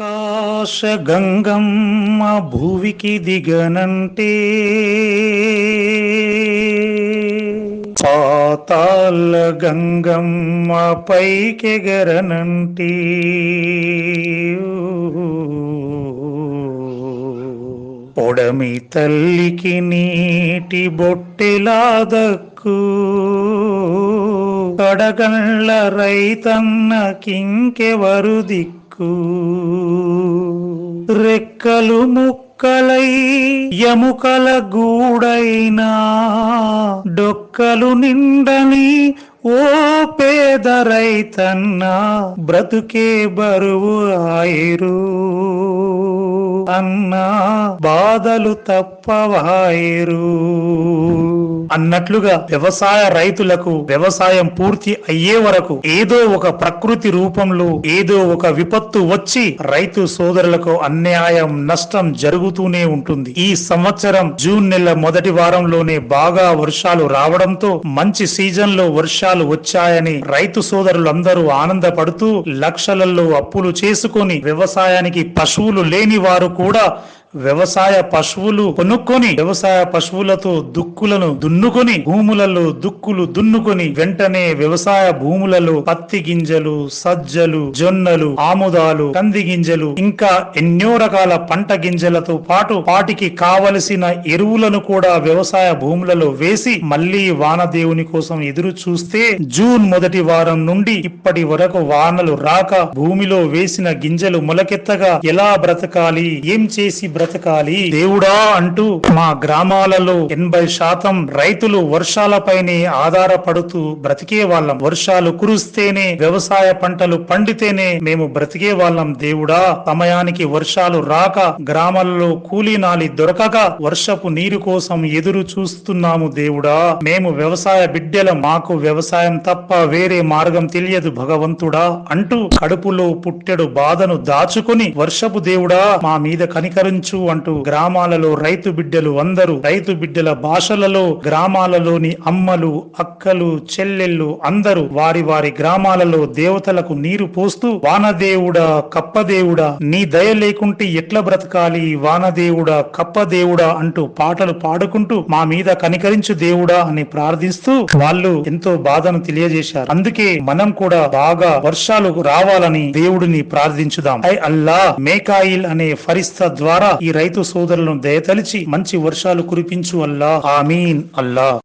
ఆకాశ గంగమ్మ భూవికి దిగనంటే పాతాళ గంగమ్మ పైకెగరనంటే. పొడమి తల్లికి నీటి బొట్టెలా దక్కు. కడగళ్ళ రైతన్న కింకెవరు దిక్కు? రెక్కలు ముక్కలై ఎముకల గూడైనా డొక్కలు నిండని ఓ పేద రైతన్న బ్రతుకే బరువు ఆయిరు. అన్నా బాధలు తప్పవాయిరు. అన్నట్లుగా వ్యవసాయ రైతులకు వ్యవసాయం పూర్తి అయ్యే వరకు ఏదో ఒక ప్రకృతి రూపంలో ఏదో ఒక విపత్తు వచ్చి రైతు సోదరులకు అన్యాయం నష్టం జరుగుతూనే ఉంటుంది. ఈ సంవత్సరం జూన్ నెల మొదటి వారంలోనే బాగా వర్షాలు రావడంతో మంచి సీజన్లో వర్షాలు వచ్చాయని రైతు సోదరులందరూ ఆనందపడుతూ లక్షలలో అప్పులు చేసుకొని వ్యవసాయానికి పశువులు లేని వారు కూడా వ్యవసాయ పశువులు కొనుక్కొని వ్యవసాయ పశువులతో దుక్కులను దున్నుకొని భూములలో దుక్కులు దున్నుకొని వెంటనే వ్యవసాయ భూములలో పత్తి గింజలు సజ్జలు జొన్నలు ఆముదాలు కంది గింజలు ఇంకా ఎన్నో రకాల పంట గింజలతో పాటు వాటికి కావలసిన ఎరువులను కూడా వ్యవసాయ భూములలో వేసి మళ్ళీ వానదేవుని కోసం ఎదురు చూస్తే జూన్ మొదటి వారం నుండి ఇప్పటి వరకు వానలు రాక భూమిలో వేసిన గింజలు మొలకెత్తగా ఎలా బ్రతకాలి ఏం చేసి బ్రతకాలి. దేవుడా అంటూ మా గ్రామాలలో ఎనభై శాతం రైతులు వర్షాలపైనే ఆధారపడుతూ బ్రతికే వాళ్ళం. వర్షాలు కురుస్తేనే వ్యవసాయ పంటలు పండితేనే మేము బ్రతికే వాళ్ళం దేవుడా. సమయానికి వర్షాలు రాక గ్రామాలలో కూలీనాలి దొరకక వర్షపు నీరు కోసం ఎదురు చూస్తున్నాము దేవుడా. మేము వ్యవసాయ బిడ్డల మాకు వ్యవసాయం తప్ప వేరే మార్గం తెలియదు భగవంతుడా అంటూ కడుపులో పుట్టెడు బాధను దాచుకుని వర్షపు దేవుడా మా మీద కనికరించు అంటూ గ్రామాలలో రైతు బిడ్డలు అందరూ రైతు బిడ్డల భాషలలో గ్రామాలలోని అమ్మలు అక్కలు చెల్లెళ్ళు అందరూ వారి వారి గ్రామాలలో దేవతలకు నీరు పోస్తూ వానదేవుడా కప్పదేవుడా నీ దయ లేకుంటే ఎట్లా బ్రతకాలి? వానదేవుడా కప్పదేవుడా అంటూ పాటలు పాడుకుంటూ మా మీద కనికరించు దేవుడా అని ప్రార్థిస్తూ వాళ్ళు ఎంతో బాధను తెలియజేశారు. అందుకే మనం కూడా బాగా వర్షాలు రావాలని దేవుడిని ప్రార్థించుదాం. ఐ అల్లా మేకాయిల్ అనే ఫరిస్త ద్వారా ఈ రైతు సోదరులను దయతలిచి మంచి వర్షాలు కురిపించు అల్లా. ఆమీన్. అల్లా.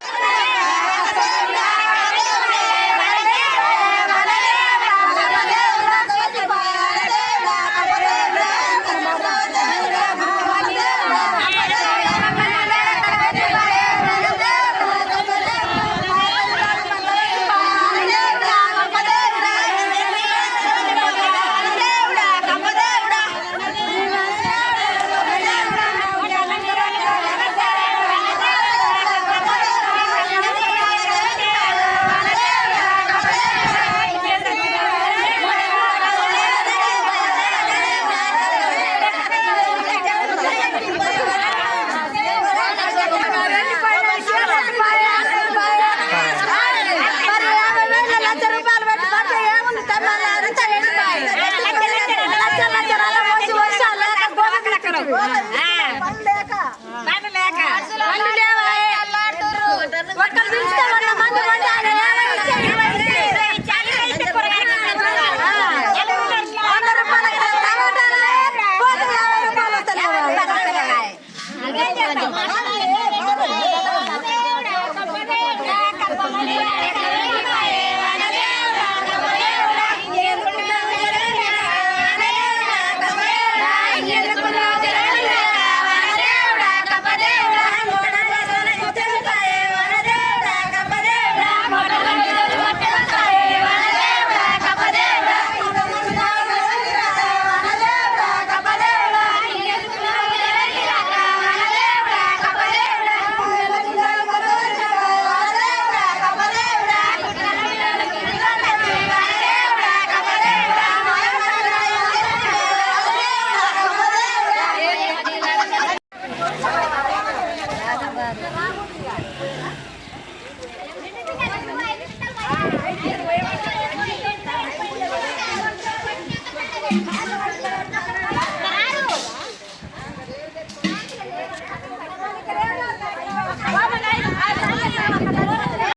Hallelujah. Hey!